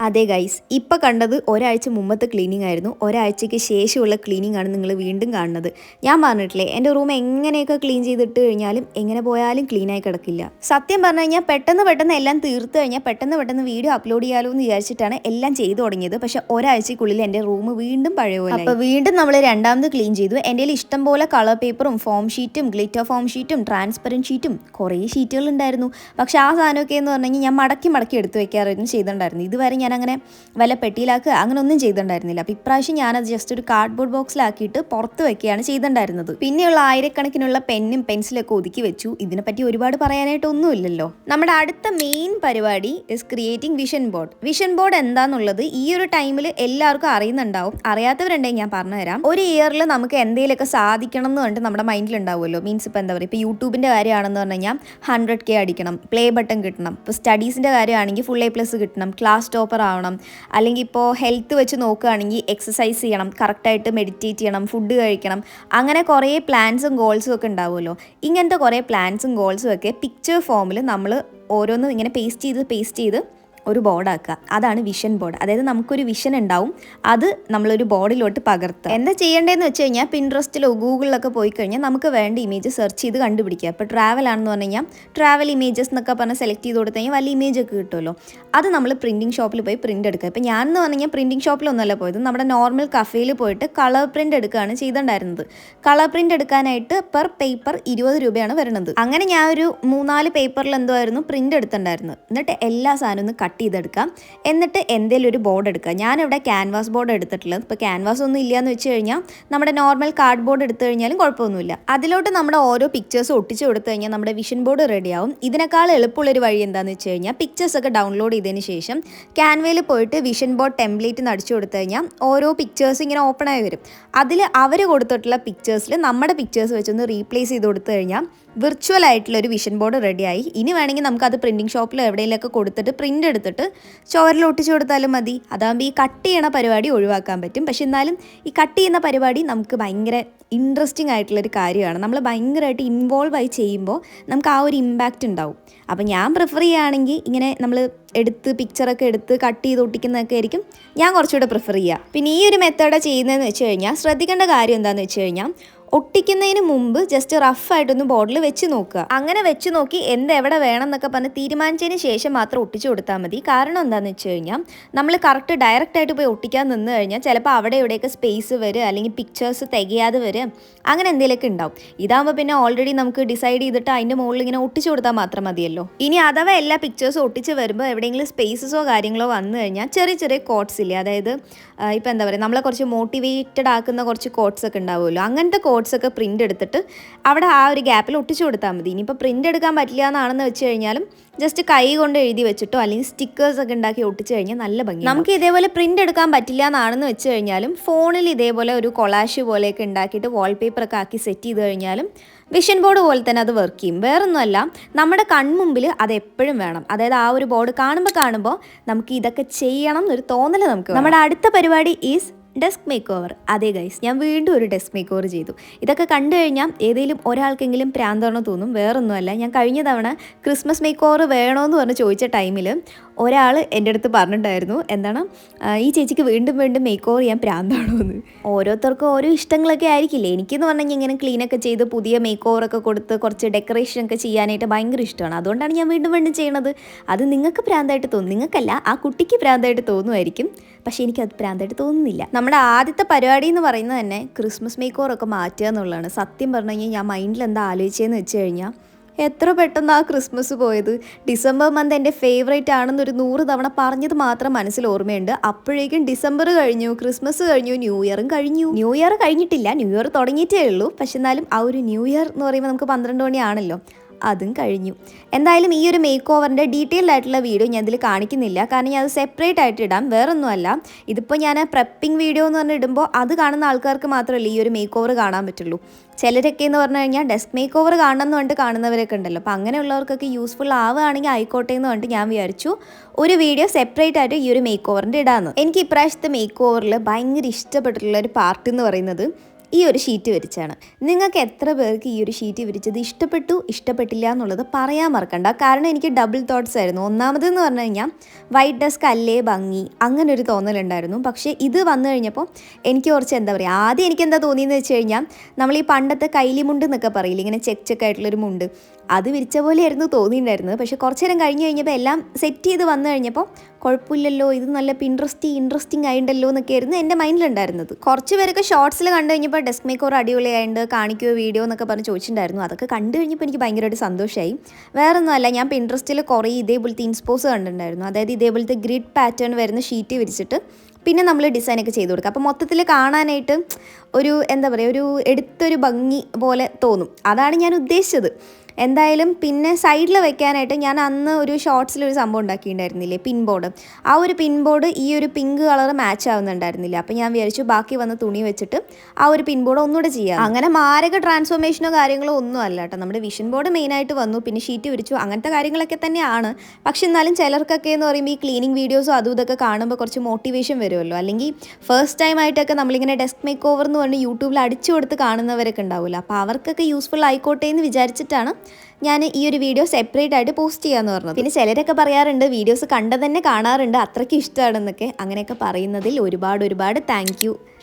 അതെ ഗൈസ് ഇപ്പം കണ്ടത് ഒരാഴ്ച മുമ്പത്തെ ക്ലീനിങ് ആയിരുന്നു. ഒരാഴ്ചയ്ക്ക് ശേഷമുള്ള ക്ലീനിങ് ആണ് നിങ്ങൾ വീണ്ടും കാണുന്നത്. ഞാൻ പറഞ്ഞിട്ടില്ലേ എന്റെ റൂം എങ്ങനെയൊക്കെ ക്ലീൻ ചെയ്തിട്ട് കഴിഞ്ഞാലും എങ്ങനെ പോയാലും ക്ലീനായി കിടക്കില്ല. സത്യം പറഞ്ഞു കഴിഞ്ഞാൽ പെട്ടെന്ന് പെട്ടെന്ന് എല്ലാം തീർത്തു കഴിഞ്ഞാൽ പെട്ടെന്ന് പെട്ടെന്ന് വീഡിയോ അപ്ലോഡ് ചെയ്യാലോ എന്ന് വിചാരിച്ചിട്ടാണ് എല്ലാം ചെയ്തു തുടങ്ങിയത്. പക്ഷെ ഒരാഴ്ചക്കുള്ളിൽ എന്റെ റൂം വീണ്ടും പഴയ പോലെ അപ്പോൾ വീണ്ടും നമ്മൾ രണ്ടാമത് ക്ലീൻ ചെയ്തു. എന്റെ ഇഷ്ടം പോലെ കളർ പേപ്പറും ഫോം ഷീറ്റും ഗ്ലിറ്റർ ഫോം ഷീറ്റും ട്രാൻസ്പെറന്റ് ഷീറ്റും കുറേ ഷീറ്റുകൾ ഉണ്ടായിരുന്നു. പക്ഷേ ആ സാധനമൊക്കെ എന്ന് പറഞ്ഞു കഴിഞ്ഞാൽ ഞാൻ മടക്കി മടക്കി എടുത്തു വെക്കാറായിരുന്നു ചെയ്തിട്ടുണ്ടായിരുന്നു ഇതുവരെ ഞാൻ അങ്ങനെ വല്ല പെട്ടിയിലാക്കുക അങ്ങനെ ഒന്നും ചെയ്തിട്ടുണ്ടായിരുന്നില്ല. അപ്പോൾ ഇപ്രാവശ്യം ഞാനത് ജസ്റ്റ് ഒരു കാർഡ്ബോർഡ് ബോക്സിലാക്കിയിട്ട് പുറത്ത് വെക്കുകയാണ് ചെയ്തിട്ടുണ്ടായിരുന്നത്. പിന്നെയുള്ള ആയിരക്കണക്കിനുള്ള പെന്നും പെൻസിലൊക്കെ ഒതുക്കി വെച്ചു. ഇതിനെപ്പറ്റി ഒരുപാട് പറയാനായിട്ട് ഒന്നുമില്ലല്ലോ. നമ്മുടെ അടുത്ത മെയിൻ പരിപാടി is creating vision board vision board എന്താന്നുള്ളത് ഈ ഒരു ടൈമിൽ എല്ലാവർക്കും അറിയുന്നുണ്ടാവും. അറിയാത്തവരുണ്ടെങ്കിൽ ഞാൻ പറഞ്ഞുതരാം ഒരു ഇയറിൽ നമുക്ക് എന്തെങ്കിലുമൊക്കെ സാധിക്കണം എന്ന് പറഞ്ഞിട്ട് നമ്മുടെ മൈൻഡിൽ ഉണ്ടാവുമല്ലോ. മീൻസ് ഇപ്പോൾ എന്താ പറയുക ഇപ്പോൾ യൂട്യൂബിന്റെ കാര്യമാണെന്ന് പറഞ്ഞു കഴിഞ്ഞാൽ ഹൺഡ്രഡ് കെ അടിക്കണം പ്ലേ ബട്ടൺ കിട്ടണം. ഇപ്പോൾ സ്റ്റഡീസിന്റെ കാര്യമാണെങ്കിൽ ഫുൾ എ പ്ലസ് കിട്ടണം ക്ലാസ് ടോപ്പർ ആവണം. അല്ലെങ്കിൽ ഇപ്പോൾ ഹെൽത്ത് വെച്ച് നോക്കുകയാണെങ്കിൽ എക്സസൈസ് ചെയ്യണം കറക്റ്റായിട്ട് മെഡിറ്റേറ്റ് ചെയ്യണം ഫുഡ് കഴിക്കണം. അങ്ങനെ കുറേ പ്ലാൻസും ഗോൾസും ഒക്കെ ഉണ്ടാവുമല്ലോ. ഇങ്ങനത്തെ കുറേ പ്ലാൻസും ഗോൾസും ഒക്കെ പിക്ചർ ഫോമിൽ നമ്മൾ ഓരോന്ന് ഇങ്ങനെ പേസ്റ്റ് ചെയ്ത് പേസ്റ്റ് ചെയ്ത് ഒരു ബോർഡാക്കുക അതാണ് വിഷൻ ബോർഡ് അതായത് നമുക്കൊരു വിഷൻ ഉണ്ടാവും. അത് നമ്മളൊരു ബോർഡിലോട്ട് പകർത്തുക. എന്താ ചെയ്യേണ്ടതെന്ന് വെച്ച് കഴിഞ്ഞാൽ പിൻട്രസ്റ്റിലോ ഗൂഗിളിലൊക്കെ പോയി കഴിഞ്ഞാൽ നമുക്ക് വേണ്ട ഇമേജ് സെർച്ച് ചെയ്ത് കണ്ടുപിടിക്കുക. ഇപ്പോൾ ട്രാവൽ ആണെന്ന് പറഞ്ഞു കഴിഞ്ഞാൽ ട്രാവൽ ഇമേജസ് എന്നൊക്കെ പറഞ്ഞാൽ സെലക്ട് ചെയ്ത് കൊടുത്തു കഴിഞ്ഞാൽ വലിയ ഇമേജ് ഒക്കെ കിട്ടുമല്ലോ. അത് നമ്മൾ പ്രിന്റിംഗ് ഷോപ്പിൽ പോയി പ്രിന്റ് എടുക്കുക. ഇപ്പോൾ ഞാൻ എന്ന് പറഞ്ഞു കഴിഞ്ഞാൽ പ്രിന്റിംഗ് ഷോപ്പിലൊന്നുമല്ല പോയത്. നമ്മുടെ നോർമൽ കഫേയിൽ പോയിട്ട് കളർ പ്രിന്റ് എടുക്കുകയാണ് ചെയ്തിട്ടുണ്ടായിരുന്നത് കളർ പ്രിന്റ് എടുക്കാനായിട്ട് പെർ പേപ്പർ ഇരുപത് രൂപയാണ് വരുന്നത്. അങ്ങനെ ഞാൻ ഒരു മൂന്നാൽ പേപ്പറിൽ എന്തോ ആയിരുന്നു പ്രിന്റ് എടുത്തിട്ടുണ്ടായിരുന്നത്. എന്നിട്ട് എല്ലാ സാധനവും ഒന്ന് കട്ട് കട്ട് ചെയ്തെടുക്കാം. എന്നിട്ട് എന്തെങ്കിലും ഒരു ബോർഡ് എടുക്കുക. ഞാനിവിടെ ക്യാൻവാസ് ബോർഡ് എടുത്തിട്ടുള്ളത്. ഇപ്പോൾ ക്യാൻവാസ് ഒന്നും ഇല്ലയെന്ന് വെച്ച് കഴിഞ്ഞാൽ നമ്മുടെ നോർമൽ കാർഡ് ബോർഡ് എടുത്തു കഴിഞ്ഞാലും കുഴപ്പമൊന്നുമില്ല. അതിലോട്ട് നമ്മുടെ ഓരോ പിക്ചേഴ്സ് ഒട്ടിച്ച് കൊടുത്തു കഴിഞ്ഞാൽ നമ്മുടെ വിഷൻ ബോർഡ് റെഡിയാവും ഇതിനേക്കാൾ എളുപ്പമുള്ളൊരു വഴി എന്താണെന്ന് വെച്ച് കഴിഞ്ഞാൽ പിക്ചേഴ്സ് ഒക്കെ ഡൗൺലോഡ് ചെയ്തതിന് ശേഷം ക്യാൻവയിൽ പോയിട്ട് വിഷൻ ബോർഡ് ടെംപ്ലേറ്റ് അടിച്ചു കൊടുത്തു കഴിഞ്ഞാൽ ഓരോ പിക്ചേഴ്സ് ഇങ്ങനെ ഓപ്പൺ ആയി വരും. അതിൽ അവർ കൊടുത്തിട്ടുള്ള പിക്ചേഴ്സിൽ നമ്മുടെ പിക്ചേഴ്സ് വെച്ചൊന്ന് റീപ്ലേസ് ചെയ്ത് കൊടുത്തു കഴിഞ്ഞാൽ വിർച്വൽ ആയിട്ടുള്ള ഒരു വിഷൻ ബോർഡ് റെഡിയായി ഇനി വേണമെങ്കിൽ അത് പ്രിന്റിംഗ് ഷോപ്പിൽ എവിടെയെങ്കിലൊക്കെ കൊടുത്തിട്ട് പ്രിന്റ് എടുത്തിട്ട് ചോരൽ ഒട്ടിച്ചു കൊടുത്താലും മതി. അതാകുമ്പോൾ ഈ കട്ട് ചെയ്യണ പരിപാടി ഒഴിവാക്കാൻ പറ്റും. പക്ഷെ എന്നാലും ഈ കട്ട് ചെയ്യുന്ന പരിപാടി നമുക്ക് ഭയങ്കര ഇൻട്രസ്റ്റിംഗ് ആയിട്ടുള്ളൊരു കാര്യമാണ്. നമ്മൾ ഭയങ്കരമായിട്ട് ഇൻവോൾവ് ആയി ചെയ്യുമ്പോൾ നമുക്ക് ആ ഒരു ഇമ്പാക്റ്റ് ഉണ്ടാവും. അപ്പോൾ ഞാൻ പ്രിഫർ ചെയ്യുകയാണെങ്കിൽ ഇങ്ങനെ നമ്മൾ എടുത്ത് പിക്ചറൊക്കെ എടുത്ത് കട്ട് ചെയ്ത് ഒട്ടിക്കുന്നതൊക്കെ ആയിരിക്കും. ഞാൻ കുറച്ചുകൂടെ പ്രിഫർ ചെയ്യുക. പിന്നെ ഈ ഒരു മെത്തേഡ് ചെയ്യുന്നതെന്ന് വെച്ച് കഴിഞ്ഞാൽ ശ്രദ്ധിക്കേണ്ട കാര്യം എന്താണെന്ന് വെച്ച് കഴിഞ്ഞാൽ ഒട്ടിക്കുന്നതിന് മുമ്പ് ജസ്റ്റ് റഫായിട്ടൊന്ന് ബോർഡിൽ വെച്ച് നോക്കുക. അങ്ങനെ വെച്ച് നോക്കി എന്ത് എവിടെ വേണം എന്നൊക്കെ പറഞ്ഞ് തീരുമാനിച്ചതിന് ശേഷം മാത്രം ഒട്ടിച്ചു കൊടുത്താൽ മതി. കാരണം എന്താണെന്ന് വെച്ച് കഴിഞ്ഞാൽ നമ്മൾ കറക്റ്റ് ഡയറക്റ്റ് ആയിട്ട് പോയി ഒട്ടിക്കാൻ നിന്ന് കഴിഞ്ഞാൽ ചിലപ്പോൾ അവിടെ ഇവിടെയൊക്കെ സ്പേസ് വരും അല്ലെങ്കിൽ പിക്ചേഴ്സ് തികയാതെ വരും. അങ്ങനെ എന്തെങ്കിലുമൊക്കെ ഉണ്ടാവും. ഇതാകുമ്പോൾ പിന്നെ ഓൾറെഡി നമുക്ക് ഡിസൈഡ് ചെയ്തിട്ട് അതിന്റെ മുകളിൽ ഇങ്ങനെ ഒട്ടിച്ചു കൊടുത്താൽ മാത്രം മതിയല്ലോ. ഇനി അഥവാ എല്ലാ പിക്ചേഴ്സും ഒട്ടിച്ച് വരുമ്പോൾ എവിടെയെങ്കിലും സ്പേസസോ കാര്യങ്ങളോ വന്നു കഴിഞ്ഞാൽ ചെറിയ ചെറിയ കോട്ട്സ് ഇല്ലേ? അതായത് ഇപ്പോൾ എന്താ പറയുക നമ്മളെ കുറച്ച് മോട്ടിവേറ്റഡ് ആക്കുന്ന കുറച്ച് കോട്ട്സ് ഒക്കെ ഉണ്ടാവുമല്ലോ. അങ്ങനത്തെ കോട്ട്സ് ഒക്കെ പ്രിന്റ് എടുത്തിട്ട് അവിടെ ആ ഒരു ഗ്യാപ്പിൽ ഒട്ടിച്ചു കൊടുത്താൽ മതി. ഇനിയിപ്പോൾ പ്രിന്റ് എടുക്കാൻ പറ്റില്ല എന്നാണെന്ന് വെച്ച് കഴിഞ്ഞാലും ജസ്റ്റ് കൈ കൊണ്ട് എഴുതി വെച്ചിട്ടോ അല്ലെങ്കിൽ സ്റ്റിക്കേഴ്സ് ഒക്കെ ഉണ്ടാക്കി ഒട്ടിച്ചു കഴിഞ്ഞാൽ നല്ല ഭംഗി നമുക്ക് ഇതേപോലെ പ്രിന്റ് എടുക്കാൻ പറ്റില്ല എന്നാണെന്ന് വെച്ച് കഴിഞ്ഞാലും ഫോണിൽ ഇതേപോലെ ഒരു കൊളാഷ് പോലെയൊക്കെ ഉണ്ടാക്കിയിട്ട് വാൾപേപ്പർ ഒക്കെ ആക്കി സെറ്റ് ചെയ്ത് കഴിഞ്ഞാലും വിഷൻ ബോർഡ് പോലെ തന്നെ അത് വർക്ക് ചെയ്യും. വേറൊന്നുമല്ല നമ്മുടെ കൺമുമ്പിൽ അത് എപ്പോഴും വേണം. അതായത് ആ ഒരു ബോർഡ് കാണുമ്പോൾ കാണുമ്പോൾ നമുക്ക് ഇതൊക്കെ ചെയ്യണം എന്നൊരു തോന്നൽ നമുക്ക് നമ്മുടെ അടുത്ത പരിപാടി ഈസ് ഡെസ്ക് മേക്ക് ഓവർ അതെ ഗൈസ് ഞാൻ വീണ്ടും ഒരു ഡെസ്ക് മേക്ക് ഓവർ ചെയ്തു. ഇതൊക്കെ കണ്ടു കഴിഞ്ഞാൽ ഏതെങ്കിലും ഒരാൾക്കെങ്കിലും പ്രാന്തോണം തോന്നും. വേറൊന്നുമല്ല. ഞാൻ കഴിഞ്ഞ തവണ ക്രിസ്മസ് മേക്ക് ഓവർ വേണോന്ന് പറഞ്ഞ് ചോദിച്ച ടൈമിൽ ഒരാൾ എന്റെ അടുത്ത് പറഞ്ഞിട്ടുണ്ടായിരുന്നു. എന്താണ്? ഈ ചേച്ചിക്ക് വീണ്ടും വീണ്ടും മേക്ക് ഓവർ ചെയ്യാൻ പ്രാന്താണോ എന്ന് ഓരോരുത്തർക്കും ഓരോ ഇഷ്ടങ്ങളൊക്കെ ആയിരിക്കില്ലേ? എനിക്കെന്ന് പറഞ്ഞാൽ ഇങ്ങനെ ക്ലീനൊക്കെ ചെയ്ത് പുതിയ മേക്ക് ഓവറൊക്കെ കൊടുത്ത് കുറച്ച് ഡെക്കറേഷൻ ഒക്കെ ചെയ്യാനായിട്ട് ഭയങ്കര ഇഷ്ടമാണ്. അതുകൊണ്ടാണ് ഞാൻ വീണ്ടും വീണ്ടും ചെയ്യണത്. അത് നിങ്ങൾക്ക് പ്രാന്തായിട്ട് തോന്നും. നിങ്ങൾക്കല്ല ആ കുട്ടിക്ക് പ്രാന്തായിട്ട് തോന്നുമായിരിക്കും. പക്ഷേ അത് പ്രാന്തായിട്ട് തോന്നുന്നില്ല. നമ്മുടെ ആദ്യത്തെ പരിപാടി എന്ന് പറയുന്നത് തന്നെ ക്രിസ്മസ് മേക്ക് ഓവറൊക്കെ മാറ്റുക എന്നുള്ളതാണ്. സത്യം പറഞ്ഞു കഴിഞ്ഞാൽ ഞാൻ മൈൻഡിൽ എന്താ ആലോചിച്ചതെന്ന് വെച്ച് കഴിഞ്ഞാൽ എത്ര പെട്ടെന്ന് ആ ക്രിസ്മസ് പോയത്. ഡിസംബർ മന്ത് എന്റെ ഫേവറേറ്റ് ആണെന്നൊരു നൂറ് തവണ പറഞ്ഞത് മാത്രം മനസ്സിൽ ഓർമ്മയുണ്ട്. അപ്പോഴേക്കും ഡിസംബർ കഴിഞ്ഞു ക്രിസ്മസ് കഴിഞ്ഞു ന്യൂ ഇയറും കഴിഞ്ഞു. ന്യൂ ഇയർ കഴിഞ്ഞിട്ടില്ല ന്യൂ ഇയർ തുടങ്ങിയിട്ടേ ഉള്ളൂ. പക്ഷെ എന്നാലും ആ ഒരു ന്യൂ ഇയർ എന്ന് പറയുമ്പോൾ നമുക്ക് പന്ത്രണ്ട് മണിയാണല്ലോ. അതും കഴിഞ്ഞു. എന്തായാലും ഈ ഒരു മേക്ക് ഓവറിന്റെ ഡീറ്റെയിൽഡ് ആയിട്ടുള്ള വീഡിയോ ഞാൻ ഇതിൽ കാണിക്കുന്നില്ല. കാരണം ഞാൻ അത് സെപ്പറേറ്റ് ആയിട്ട് ഇടാം. വേറൊന്നുമല്ല. ഇതിപ്പോൾ ഞാൻ പ്രെപ്പിംഗ് വീഡിയോ എന്ന് പറഞ്ഞ് ഇടുമ്പോൾ അത് കാണുന്ന ആൾക്കാർക്ക് മാത്രമല്ല ഈ ഒരു മേക്ക് ഓവർ കാണാൻ പറ്റുള്ളൂ. ചിലരൊക്കെ എന്ന് പറഞ്ഞു കഴിഞ്ഞാൽ ഡെസ്ക് മേക്ക് ഓവർ കാണണം എന്ന് പറഞ്ഞിട്ട് കാണുന്നവരൊക്കെ ഉണ്ടല്ലോ. അപ്പോൾ അങ്ങനെയുള്ളവർക്കൊക്കെ യൂസ്ഫുൾ ആവുകയാണെങ്കിൽ ആയിക്കോട്ടെ എന്ന് പറഞ്ഞിട്ട് ഞാൻ വിചാരിച്ചു ഒരു വീഡിയോ സെപ്പറേറ്റ് ആയിട്ട് ഈ ഒരു മേക്ക് ഓവറിന്റെ ഇടാമെന്ന് എനിക്ക് ഇപ്രാവശ്യത്തെ മേക്ക് ഓവറിൽ ഭയങ്കര ഇഷ്ടപ്പെട്ടിട്ടുള്ള ഒരു പാർട്ട് എന്ന് പറയുന്നത് ഈ ഒരു ഷീറ്റ് വിരിച്ചാണ്. നിങ്ങൾക്ക് എത്ര പേർക്ക് ഈ ഒരു ഷീറ്റ് വിരിച്ചത് ഇഷ്ടപ്പെട്ടു ഇഷ്ടപ്പെട്ടില്ല എന്നുള്ളത് പറയാൻ മറക്കണ്ട. കാരണം എനിക്ക് ഡബിൾ തോട്ട്സ് ആയിരുന്നു. ഒന്നാമതെന്ന് പറഞ്ഞു കഴിഞ്ഞാൽ വൈറ്റ് ഡെസ്ക് അല്ലേ ഭംഗി? അങ്ങനെ ഒരു തോന്നലുണ്ടായിരുന്നു പക്ഷേ ഇത് വന്നു കഴിഞ്ഞപ്പോൾ എനിക്ക് കുറച്ച് എന്താ പറയുക ആദ്യം എനിക്ക് എന്താ തോന്നിയെന്ന് വെച്ച് കഴിഞ്ഞാൽ നമ്മൾ ഈ പണ്ടത്തെ കൈലിമുണ്ട് എന്നൊക്കെ പറയില്ല? ഇങ്ങനെ ചെക്ക് ചെക്ക് ആയിട്ടുള്ളൊരു മുണ്ട്. അത് വിരിച്ച പോലെയായിരുന്നു തോന്നിയിട്ടുണ്ടായിരുന്നത്. പക്ഷേ കുറച്ച് നേരം കഴിഞ്ഞ് കഴിഞ്ഞപ്പോൾ എല്ലാം സെറ്റ് ചെയ്ത് വന്നു കഴിഞ്ഞപ്പോൾ കുഴപ്പമില്ലല്ലോ ഇത് നല്ല ഇൻട്രസ്റ്റി ഇൻട്രസ്റ്റിംഗ് ആയിട്ടുണ്ടല്ലോ എന്നൊക്കെ ആയിരുന്നു എന്റെ മൈൻഡിലുണ്ടായിരുന്നത്. കുറച്ച് പേരൊക്കെ ഷോർട്സിൽ കണ്ടു കഴിഞ്ഞപ്പോൾ ഡെസ്ക് മേക്കർ അടിപൊളിയായിട്ട് കാണിക്കുമോ വീഡിയോ എന്നൊക്കെ പറഞ്ഞ് ചോദിച്ചിട്ടുണ്ടായിരുന്നു. അതൊക്കെ കണ്ടു കഴിഞ്ഞപ്പോൾ എനിക്ക് ഭയങ്കരമായിട്ട് സന്തോഷമായി വേറെ ഒന്നുമല്ല ഞാൻ പിൻട്രസ്റ്റിൽ കുറേ ഇതേപോലത്തെ ഇൻസ്പോസ് കണ്ടിട്ടുണ്ടായിരുന്നു. അതായത് ഇതേപോലത്തെ ഗ്രിഡ് പാറ്റേൺ വരുന്ന ഷീറ്റ് വിരിച്ചിട്ട് പിന്നെ നമ്മൾ ഡിസൈനൊക്കെ ചെയ്ത് കൊടുക്കുക. അപ്പോൾ മൊത്തത്തിൽ കാണാനായിട്ട് ഒരു എന്താ പറയുക ഒരു എടുത്തൊരു ഭംഗി പോലെ തോന്നും. അതാണ് ഞാൻ ഉദ്ദേശിച്ചത്. എന്തായാലും പിന്നെ സൈഡിൽ വെക്കാനായിട്ട് ഞാൻ അന്ന് ഒരു ഷോർട്സിൽ ഒരു സംഭവം ഉണ്ടാക്കിയിട്ടുണ്ടായിരുന്നില്ലേ പിൻ ബോർഡ് ആ ഒരു പിൻ ബോർഡ് ഈ ഒരു പിങ്ക് കളർ മാച്ച് ആവുന്നുണ്ടായിരുന്നില്ല അപ്പോൾ ഞാൻ വിചാരിച്ചു ബാക്കി വന്ന തുണി വെച്ചിട്ട് ആ ഒരു പിൻ ബോർഡ് ഒന്നുകൂടെ ചെയ്യാം. അങ്ങനെ മാരക ട്രാൻസ്ഫോർമേഷനോ കാര്യങ്ങളോ ഒന്നും അല്ല കേട്ടോ. നമ്മുടെ വിഷൻ ബോർഡ് മെയിനായിട്ട് വന്നു പിന്നെ ഷീറ്റ് വിരിച്ചു അങ്ങനത്തെ കാര്യങ്ങളൊക്കെ തന്നെയാണ്. പക്ഷെ എന്നാലും ചിലർക്കൊക്കെ എന്ന് പറയുമ്പോൾ ഈ ക്ലീനിങ് വീഡിയോസോ അതും ഇതൊക്കെ കാണുമ്പോൾ കുറച്ച് മോട്ടിവേഷൻ വരുമല്ലോ. അല്ലെങ്കിൽ ഫസ്റ്റ് ടൈം ആയിട്ടൊക്കെ നമ്മളിങ്ങനെ ഡെസ്ക് മേക്ക് ഓവർ എന്ന് പറഞ്ഞ് യൂട്യൂബിൽ അടിച്ചു കൊടുത്ത് കാണുന്നവരൊക്കെ ഉണ്ടാവില്ല. അപ്പോൾ അവർക്കൊക്കെ യൂസ്ഫുൾ ആയിക്കോട്ടെ എന്ന് വിചാരിച്ചിട്ടാണ് ഞാൻ ഈ ഒരു വീഡിയോ സെപ്പറേറ്റ് ആയിട്ട് പോസ്റ്റ് ചെയ്യാമെന്ന് പറഞ്ഞത്. പിന്നെ ചിലരൊക്കെ പറയാറുണ്ട് വീഡിയോസ് കണ്ടു തന്നെ കാണാറുണ്ട് അത്രയ്ക്ക് ഇഷ്ടമാണെന്നൊക്കെ. അങ്ങനെയൊക്കെ പറയുന്നതിൽ ഒരുപാട് ഒരുപാട് താങ്ക്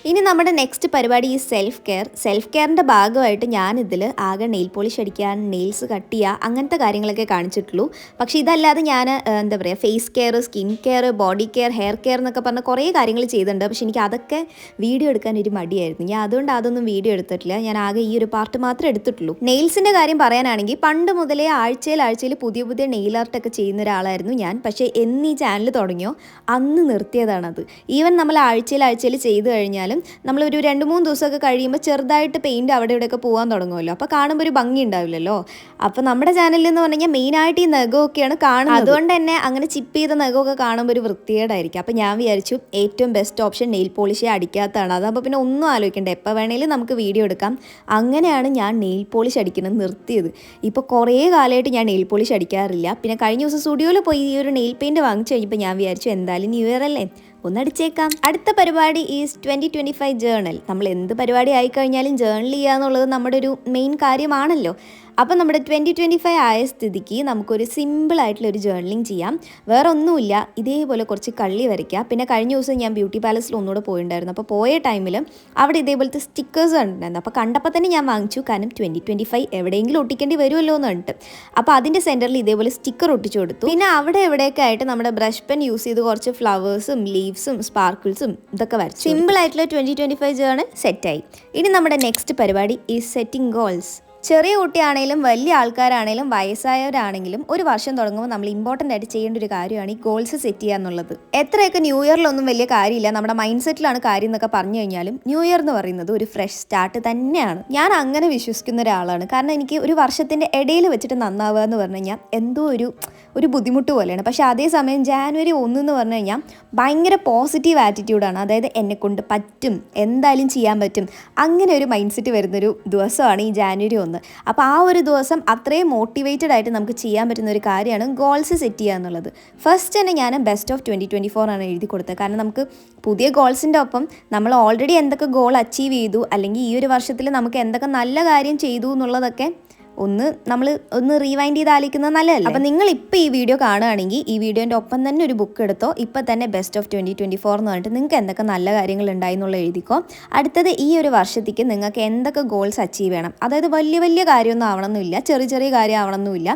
ഇനി നമ്മുടെ നെക്സ്റ്റ് പരിപാടി ഈ സെൽഫ് കെയർ സെൽഫ് കെയറിന്റെ ഭാഗമായിട്ട് ഞാനിതിൽ ആകെ നെയിൽ പോളിഷ് അടിക്കാൻ നെയിൽസ് കട്ട് ചെയ്യുക അങ്ങനത്തെ കാര്യങ്ങളൊക്കെ കാണിച്ചിട്ടുള്ളൂ. പക്ഷേ ഇതല്ലാതെ ഞാൻ എന്താ പറയുക face care skin care body care hair care എന്നൊക്കെ പറഞ്ഞ കുറേ കാര്യങ്ങൾ ചെയ്തിട്ടുണ്ട്. പക്ഷേ എനിക്ക് അതൊക്കെ വീഡിയോ എടുക്കാൻ ഒരു മടിയായിരുന്നു. ഞാൻ അതുകൊണ്ട് അതൊന്നും വീഡിയോ എടുത്തിട്ടില്ല. ഞാൻ ആകെ ഈ ഒരു പാർട്ട് മാത്രമേ എടുത്തിട്ടുള്ളൂ. നെയിൽസിന്റെ കാര്യം പറയാനാണെങ്കിൽ പണ്ട് മുതലേ ആഴ്ചയിൽ ആഴ്ചയിൽ പുതിയ പുതിയ നെയിൽ ആർട്ടൊക്കെ ചെയ്യുന്ന ഒരാളായിരുന്നു ഞാൻ. പക്ഷേ എന്നീ ചാനൽ തുടങ്ങിയോ അന്ന് നിർത്തിയതാണത്. ഈവൻ നമ്മൾ ആഴ്ചയിൽ ആഴ്ചയിൽ ചെയ്തു കഴിഞ്ഞാലും നമ്മളൊരു രണ്ട് മൂന്ന് ദിവസമൊക്കെ കഴിയുമ്പോൾ ചെറുതായിട്ട് പെയിന്റ് അവിടെ ഇവിടെയൊക്കെ പോകാൻ തുടങ്ങുമല്ലോ. അപ്പോൾ കാണുമ്പോൾ ഒരു ഭംഗി ഉണ്ടാവില്ലല്ലോ. അപ്പോൾ നമ്മുടെ ചാനലിൽ എന്ന് പറഞ്ഞു കഴിഞ്ഞാൽ മെയിനായിട്ട് ഈ നഖമൊക്കെയാണ് കാണുന്നത്. അതുകൊണ്ട് തന്നെ അങ്ങനെ ചിപ്പ് ചെയ്ത നഖമൊക്കെ കാണുമ്പോൾ ഒരു വൃത്തികേടായിരിക്കും. അപ്പോൾ ഞാൻ വിചാരിച്ചു ഏറ്റവും ബെസ്റ്റ് ഓപ്ഷൻ നെയിൽ പോളിഷേ അടിക്കാത്തതാണ്. അതാകുമ്പോൾ പിന്നെ ഒന്നും ആലോചിക്കേണ്ട. എപ്പോൾ വേണേലും നമുക്ക് വീഡിയോ എടുക്കാം. അങ്ങനെയാണ് ഞാൻ നെയിൽ പോളിഷ് അടിക്കുന്നത് നിർത്തിയത്. ഇപ്പോൾ കുറേ കാലമായിട്ട് ഞാൻ നെയിൽ പോളിഷ് അടിക്കാറില്ല. പിന്നെ കഴിഞ്ഞ ദിവസം സ്റ്റുഡിയോയിൽ പോയി ഈ ഒരു നെയിൽ പെയിന്റ് വാങ്ങിച്ചു കഴിഞ്ഞപ്പോൾ ഞാൻ വിചാരിച്ചു എന്തായാലും ന്യൂ ഇയർ അല്ലേ? ഒന്നടിച്ചേക്കാം. അടുത്ത പരിപാടി is twenty twenty five journal നമ്മൾ എന്ത് പരിപാടി ആയിക്കഴിഞ്ഞാലും ജേർണൽ ചെയ്യുക എന്നുള്ളത് നമ്മുടെ ഒരു മെയിൻ കാര്യമാണല്ലോ. അപ്പോൾ നമ്മുടെ ട്വന്റി ട്വന്റി ഫൈവ് ആയ സ്ഥിതിക്ക് നമുക്കൊരു സിമ്പിൾ ആയിട്ടുള്ള ഒരു ജേർണലിങ് ചെയ്യാം. വേറെ ഒന്നുമില്ല ഇതേപോലെ കുറച്ച് കള്ളി വരയ്ക്കുക പിന്നെ കഴിഞ്ഞ ദിവസം ഞാൻ ബ്യൂട്ടി പാലസിൽ ഒന്നുകൂടെ പോയിട്ടുണ്ടായിരുന്നു അപ്പോൾ പോയ ടൈമിൽ അവിടെ ഇതേപോലത്തെ സ്റ്റിക്കേഴ്സ് ഉണ്ടായിരുന്നു അപ്പോൾ കണ്ടപ്പോൾ തന്നെ ഞാൻ വാങ്ങിച്ചു. കാരണം ട്വന്റി ട്വന്റി ഫൈവ് എവിടെയെങ്കിലും ഒട്ടിക്കേണ്ടി വരുമല്ലോ എന്ന് അപ്പോൾ അതിന്റെ സെന്ററിൽ ഇതേപോലെ സ്റ്റിക്കർ ഒട്ടിച്ചു കൊടുത്തു. പിന്നെ അവിടെ എവിടെയൊക്കെ ആയിട്ട് നമ്മുടെ ബ്രഷ് പെൻ യൂസ് ചെയ്ത് കുറച്ച് ഫ്ലവേഴ്സും ലീവ്സും സ്പാർക്കിൾസും ഇതൊക്കെ വരച്ചു സിമ്പിൾ ആയിട്ടുള്ള ട്വന്റി ട്വന്റി ഫൈവ് ജേർണൽ സെറ്റായി ഇനി നമ്മുടെ നെക്സ്റ്റ് പരിപാടി ഈ സെറ്റിംഗ് ഗോൾസ് ചെറിയ കുട്ടിയാണെങ്കിലും വലിയ ആൾക്കാരാണെങ്കിലും വയസ്സായവരാണെങ്കിലും ഒരു വർഷം തുടങ്ങുമ്പോൾ നമ്മൾ ഇമ്പോർട്ടന്റ് ആയിട്ട് ചെയ്യേണ്ട ഒരു കാര്യമാണ് ഈ ഗോൾസ് സെറ്റ് ചെയ്യുക എന്നുള്ളത്. എത്രയൊക്കെ ന്യൂ ഇയറിലൊന്നും വലിയ കാര്യമില്ല. നമ്മുടെ മൈൻഡ് സെറ്റിലാണ് കാര്യം എന്നൊക്കെ പറഞ്ഞു കഴിഞ്ഞാലും ന്യൂ ഇയർ എന്ന് പറയുന്നത് ഒരു ഫ്രഷ് സ്റ്റാർട്ട് തന്നെയാണ്. ഞാൻ അങ്ങനെ വിശ്വസിക്കുന്ന ഒരാളാണ്. കാരണം എനിക്ക് ഒരു വർഷത്തിന്റെ ഇടയിൽ വെച്ചിട്ട് നന്നാവുക എന്ന് പറഞ്ഞു കഴിഞ്ഞാൽ എന്തോ ഒരു ഒരു ബുദ്ധിമുട്ട് പോലെയാണ്. പക്ഷേ അതേസമയം ജാനുവരി ഒന്ന് എന്ന് പറഞ്ഞു കഴിഞ്ഞാൽ ഭയങ്കര പോസിറ്റീവ് ആറ്റിറ്റ്യൂഡാണ് അതായത് എന്നെക്കൊണ്ട് പറ്റും. എന്തായാലും ചെയ്യാൻ പറ്റും. അങ്ങനെ ഒരു മൈൻഡ് സെറ്റ് വരുന്നൊരു ദിവസമാണ് ഈ ജാനുവരി ഒന്ന്. അപ്പോൾ ആ ഒരു ദിവസം അത്രയും മോട്ടിവേറ്റഡ് ആയിട്ട് നമുക്ക് ചെയ്യാൻ പറ്റുന്ന ഒരു കാര്യമാണ് ഗോൾസ് സെറ്റ് ചെയ്യുക എന്നുള്ളത്. ഫസ്റ്റ് തന്നെ ഞാൻ best of twenty twenty four ആണ് എഴുതി കൊടുത്തത്. കാരണം നമുക്ക് പുതിയ ഗോൾസിന്റെ ഒപ്പം നമ്മൾ ഓൾറെഡി എന്തൊക്കെ ഗോൾ അച്ചീവ് ചെയ്തു അല്ലെങ്കിൽ ഈ ഒരു വർഷത്തിൽ നമുക്ക് എന്തൊക്കെ നല്ല കാര്യം ചെയ്തു എന്നുള്ളതൊക്കെ ഒന്ന് നമ്മൾ ഒന്ന് റീവൈൻഡ് ചെയ്ത് ആലോചിക്കുന്നത് നല്ലതല്ല? അപ്പം നിങ്ങൾ ഇപ്പോൾ ഈ വീഡിയോ കാണുകയാണെങ്കിൽ ഈ വീഡിയോന്റെ ഒപ്പം തന്നെ ഒരു ബുക്ക് എടുത്തോ ഇപ്പം തന്നെ best of twenty twenty four എന്ന് പറഞ്ഞിട്ട് നിങ്ങൾക്ക് എന്തൊക്കെ നല്ല കാര്യങ്ങൾ ഉണ്ടായി എന്നുള്ള എഴുതിക്കോ. അടുത്തത് ഈ ഒരു വർഷത്തേക്ക് നിങ്ങൾക്ക് എന്തൊക്കെ ഗോൾസ് അച്ചീവ് ചെയ്യണം. അതായത് വലിയ വലിയ കാര്യമൊന്നും ആവണമെന്നില്ല ചെറിയ ചെറിയ കാര്യം ആവണമെന്നില്ല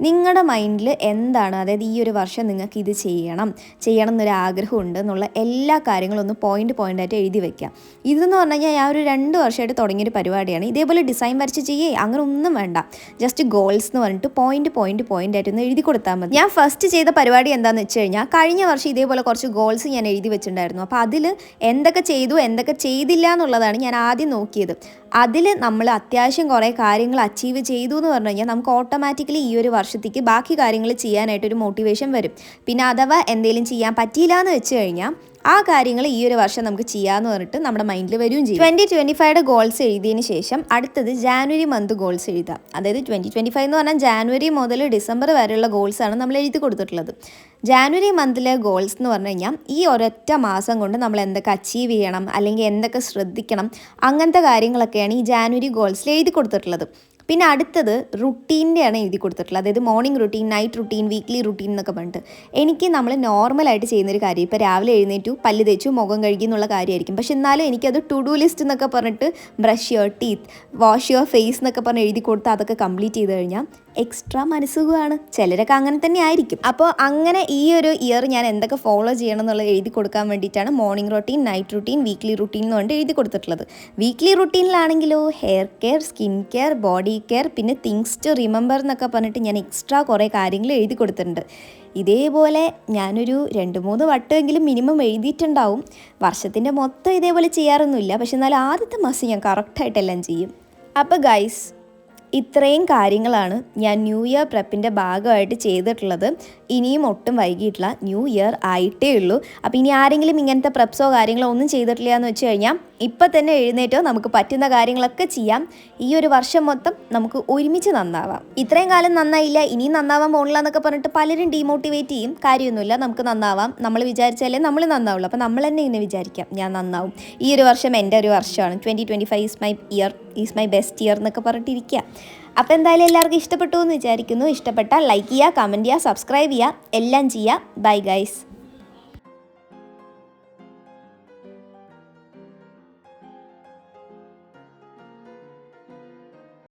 നിങ്ങളുടെ മൈൻഡിൽ എന്താണ്? അതായത് ഈ ഒരു വർഷം നിങ്ങൾക്ക് ഇത് ചെയ്യണം ചെയ്യണം എന്നൊരു ആഗ്രഹമുണ്ട് എന്നുള്ള എല്ലാ കാര്യങ്ങളും ഒന്ന് പോയിന്റ് പോയിന്റായിട്ട് എഴുതി വെക്കുക ഇതെന്ന് പറഞ്ഞു കഴിഞ്ഞാൽ ഞാൻ ഒരു രണ്ട് വർഷമായിട്ട് തുടങ്ങിയൊരു പരിപാടിയാണ്. ഇതേപോലെ ഡിസൈൻ വരച്ച് ചെയ്യേ അങ്ങനെ ഒന്നും വേണ്ട. ജസ്റ്റ് ഗോൾസ് എന്ന് പറഞ്ഞിട്ട് പോയിന്റ് പോയിന്റ് പോയിന്റ് ആയിട്ട് ഒന്ന് എഴുതി കൊടുത്താൽ മതി. ഞാൻ ഫസ്റ്റ് ചെയ്ത പരിപാടി എന്താണെന്ന് വെച്ച് കഴിഞ്ഞാൽ കഴിഞ്ഞ വർഷം ഇതേപോലെ കുറച്ച് ഗോൾസ് ഞാൻ എഴുതി വെച്ചിട്ടുണ്ടായിരുന്നു. അപ്പോൾ അതിൽ എന്തൊക്കെ ചെയ്തു എന്തൊക്കെ ചെയ്തില്ല എന്നുള്ളതാണ് ഞാൻ ആദ്യം നോക്കിയത്. അതിൽ നമ്മൾ അത്യാവശ്യം കുറേ കാര്യങ്ങൾ അച്ചീവ് ചെയ്തു എന്ന് പറഞ്ഞു കഴിഞ്ഞാൽ നമുക്ക് ഓട്ടോമാറ്റിക്കലി ഈ ഒരു വർഷത്തേക്ക് ബാക്കി കാര്യങ്ങൾ ചെയ്യാനായിട്ടൊരു മോട്ടിവേഷൻ വരും. പിന്നെ അഥവാ എന്തെങ്കിലും ചെയ്യാൻ പറ്റിയില്ല എന്ന് വെച്ച് കഴിഞ്ഞാൽ ആ കാര്യങ്ങൾ ഈ ഒരു വർഷം നമുക്ക് ചെയ്യാമെന്ന് പറഞ്ഞിട്ട് നമ്മുടെ മൈൻഡിൽ വരികയും ചെയ്യും. ട്വന്റി ട്വന്റി ഫൈവയുടെ ഗോൾസ് എഴുതിയതിന് ശേഷം അടുത്തത് ജാനുവരി മന്ത് ഗോൾസ് എഴുതാം. അതായത് ട്വന്റി ട്വന്റി ഫൈവ് എന്ന് പറഞ്ഞാൽ ജാനുവരി മുതൽ ഡിസംബർ വരെയുള്ള ഗോൾസാണ് നമ്മൾ എഴുതി കൊടുത്തിട്ടുള്ളത്. ജാനുവരി മന്തിലെ ഗോൾസ് എന്ന് പറഞ്ഞു കഴിഞ്ഞാൽ ഈ ഒരൊറ്റ മാസം കൊണ്ട് നമ്മൾ എന്തൊക്കെ അച്ചീവ് ചെയ്യണം അല്ലെങ്കിൽ എന്തൊക്കെ ശ്രദ്ധിക്കണം അങ്ങനത്തെ കാര്യങ്ങളൊക്കെയാണ് ഈ ജാനുവരി ഗോൾസിൽ എഴുതി കൊടുത്തിട്ടുള്ളത്. പിന്നെ അടുത്തത് റുട്ടീന്റെയാണ് എഴുതി കൊടുത്തിട്ടുള്ളത്. അതായത് morning routine night routine weekly routine എന്നൊക്കെ പറഞ്ഞിട്ട്. എനിക്ക് നമ്മൾ നോർമലായിട്ട് ചെയ്യുന്നൊരു കാര്യം ഇപ്പോൾ രാവിലെ എഴുന്നേറ്റു പല്ല് തേച്ചു മുഖം കഴുകി എന്നുള്ള കാര്യമായിരിക്കും. പക്ഷെ എന്നാലും എനിക്കത് ടു ഡു ലിസ്റ്റ് എന്നൊക്കെ പറഞ്ഞിട്ട് brush your teeth wash your face എന്നൊക്കെ പറഞ്ഞ് എഴുതി കൊടുത്ത് അതൊക്കെ കംപ്ലീറ്റ് ചെയ്ത് കഴിഞ്ഞാൽ എക്സ്ട്രാ മനസ്സുഖമാണ്. ചിലരൊക്കെ അങ്ങനെ തന്നെ ആയിരിക്കും. അപ്പോൾ അങ്ങനെ ഈ ഒരു ഇയർ ഞാൻ എന്തൊക്കെ ഫോളോ ചെയ്യണം എന്നുള്ളത് എഴുതി കൊടുക്കാൻ വേണ്ടിയിട്ടാണ് morning routine night routine weekly routine പറഞ്ഞിട്ട് എഴുതി കൊടുത്തിട്ടുള്ളത്. Weekly റുട്ടീനിലാണെങ്കിലോ hair care skin care body care പിന്നെ തിങ്സ് ടു റിമെമ്പർ എന്നൊക്കെ പറഞ്ഞിട്ട് ഞാൻ എക്സ്ട്രാ കുറേ കാര്യങ്ങൾ എഴുതി കൊടുത്തിട്ടുണ്ട്. ഇതേപോലെ ഞാനൊരു രണ്ട് മൂന്ന് വട്ടമെങ്കിലും മിനിമം എഴുതിയിട്ടുണ്ടാവും. വർഷത്തിന്റെ മൊത്തം ഇതേപോലെ ചെയ്യാറൊന്നുമില്ല. പക്ഷെ എന്നാലും ആദ്യത്തെ മാസം ഞാൻ കറക്റ്റായിട്ടെല്ലാം ചെയ്യും. അപ്പോൾ ഗൈസ് ഇത്രയും കാര്യങ്ങളാണ് ഞാൻ ന്യൂ ഇയർ പ്രെപ്പിന്റെ ഭാഗമായിട്ട് ചെയ്തിട്ടുള്ളത്. ഇനിയും ഒട്ടും വൈകിയിട്ടില്ല. ന്യൂ ഇയർ ആയിട്ടേ ഉള്ളൂ. അപ്പോൾ ഇനി ആരെങ്കിലും ഇങ്ങനത്തെ പ്രെപ്സോ കാര്യങ്ങളോ ഒന്നും ചെയ്തിട്ടില്ല എന്ന് വെച്ച് കഴിഞ്ഞാൽ ഇപ്പം തന്നെ എഴുന്നേറ്റോ നമുക്ക് പറ്റുന്ന കാര്യങ്ങളൊക്കെ ചെയ്യാം. ഈ ഒരു വർഷം മൊത്തം നമുക്ക് ഒരുമിച്ച് നന്നാവാം. ഇത്രയും കാലം നന്നായില്ല ഇനിയും നന്നാവാൻ പോണില്ല എന്നൊക്കെ പറഞ്ഞിട്ട് പലരും ഡീമോട്ടിവേറ്റ് ചെയ്യും. കാര്യമൊന്നുമില്ല നമുക്ക് നന്നാവാം. നമ്മൾ വിചാരിച്ചാലേ നമ്മൾ നന്നാവുള്ളൂ. അപ്പോൾ നമ്മൾ തന്നെ ഇന്ന് വിചാരിക്കാം ഞാൻ നന്നാവും. ഈ ഒരു വർഷം എന്റെ ഒരു വർഷമാണ്. Twenty twenty five is my year is my best year എന്നൊക്കെ പറഞ്ഞിട്ടിരിക്കുക. അപ്പോൾ എന്തായാലും എല്ലാവർക്കും ഇഷ്ടപ്പെട്ടു എന്ന് വിചാരിക്കുന്നു. ഇഷ്ടപ്പെട്ടാൽ ലൈക്ക് ചെയ്യുക കമന്റ് ചെയ്യുക സബ്സ്ക്രൈബ് ചെയ്യുക. എല്ലാം ചെയ്യുക. Bye guys